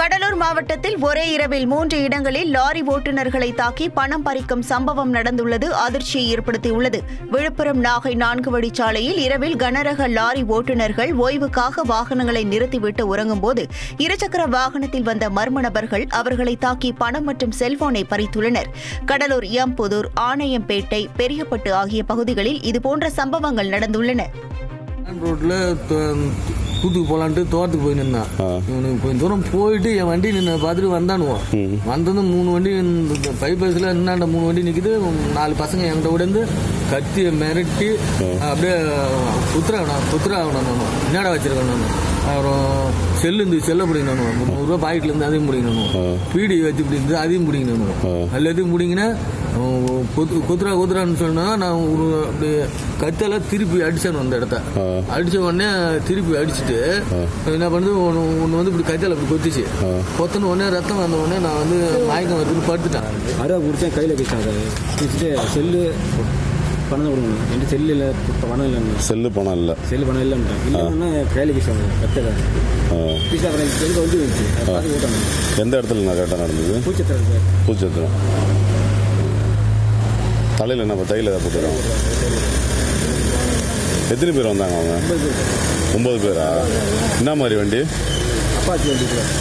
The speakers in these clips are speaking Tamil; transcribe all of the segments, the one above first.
கடலூர் மாவட்டத்தில் ஒரே இரவில் மூன்று இடங்களில் லாரி ஓட்டுநர்களை தாக்கி பணம் பறிக்கும் சம்பவம் நடந்துள்ளது அதிர்ச்சியை ஏற்படுத்தியுள்ளது. விழுப்புரம் நாகை நான்கு வழிச்சாலையில் இரவில் கனரக லாரி ஓட்டுநர்கள் ஓய்வுக்காக வாகனங்களை நிறுத்திவிட்டு உறங்கும்போது இருசக்கர வாகனத்தில் வந்த மர்ம நபர்கள் அவர்களை தாக்கி பணம் மற்றும் செல்போனை பறித்துள்ளனர். கடலூர் எம்புதூர் ஆணையம்பேட்டை பெரியப்பட்டு ஆகிய பகுதிகளில் இதுபோன்ற சம்பவங்கள் நடந்துள்ளன. கூத்துக்கு போகலான்ட்டு தோட்டத்துக்கு போய் நின்னான் இவனுக்கு கொஞ்சம் தூரம் போயிட்டு என் வண்டி நின்று பார்த்துட்டு வந்தானுவோம் வந்ததும் மூணு வண்டி பைபாஸில் என்னாண்ட மூணு வண்டி நிற்குது நாலு பசங்க என்கிட்ட விடந்து கத்தியை மிரட்டி அப்படியே குத்துறாகணும் குத்துறாகணும் என்னடா வச்சிருக்கேன் நான். அப்புறம் செல்லு இந்த செல்லை பிடிக்கணும் முந்நூறுரூவா பாக்கெட்ல இருந்து அதையும் பிடிக்கணும் பீடி வச்சு பிடிந்து அதையும் பிடிக்கணும் எல்லாத்தையும் பிடிங்கினா குத்துரா குத்துறான்னு சொன்னா நான் ஒரு அப்படியே கத்தெல்லாம் திருப்பி அடிச்சேன் அந்த இடத்த. அடிச்ச உடனே திருப்பி அடிச்சுட்டு என்ன பண்ணுது ஒன்று ஒன்று வந்து இப்படி கத்தியால இப்படி கொத்திச்சு. கொத்தின உடனே ரத்தம் வந்த உடனே நான் வந்து மயக்கம் வருதுன்னு படுத்துட்டேன். அருவா குடிச்சேன் கையில் வச்சுட்டாங்க வச்சுட்டு செல்லு பணம் கொடுக்கணும். என்கிட்ட செல்லு இல்லை பணம் இல்லைன்னு. செல்லு பணம் இல்லை. செல்லு பணம் இல்லைன்ட்டேன். இல்லைன்னா கையில் வச்சுட்டாங்க கத்தல அப்புறம் செல்லு வந்து எந்த இடத்துல நான் கரெக்டாக நடந்தது? பூச்சத்திரம் பூச்சத்திரம். தலையில் என்ன தையில் ஏதாவது போட்டுருக்காங்க எத்தனை பேர் வந்தாங்க அவங்க? ஒம்பது பேரா? என்ன மாதிரி வண்டி?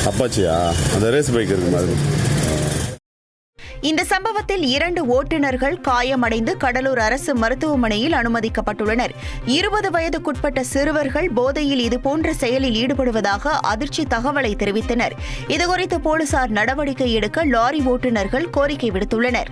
அப்பாச்சியா? அந்த ரேஸ் பைக் இருக்கு மாதிரி. இந்த சம்பவத்தில் இரண்டு ஓட்டுநர்கள் காயமடைந்து கடலூர் அரசு மருத்துவமனையில் அனுமதிக்கப்பட்டுள்ளனர். இருபது வயதுக்குட்பட்ட சிறுவர்கள் போதையில் இதுபோன்ற செயலில் ஈடுபடுவதாக அதிர்ச்சி தகவலை தெரிவித்தனர். இதுகுறித்து போலீசார் நடவடிக்கை எடுக்க லாரி ஓட்டுநர்கள் கோரிக்கை விடுத்துள்ளனர்.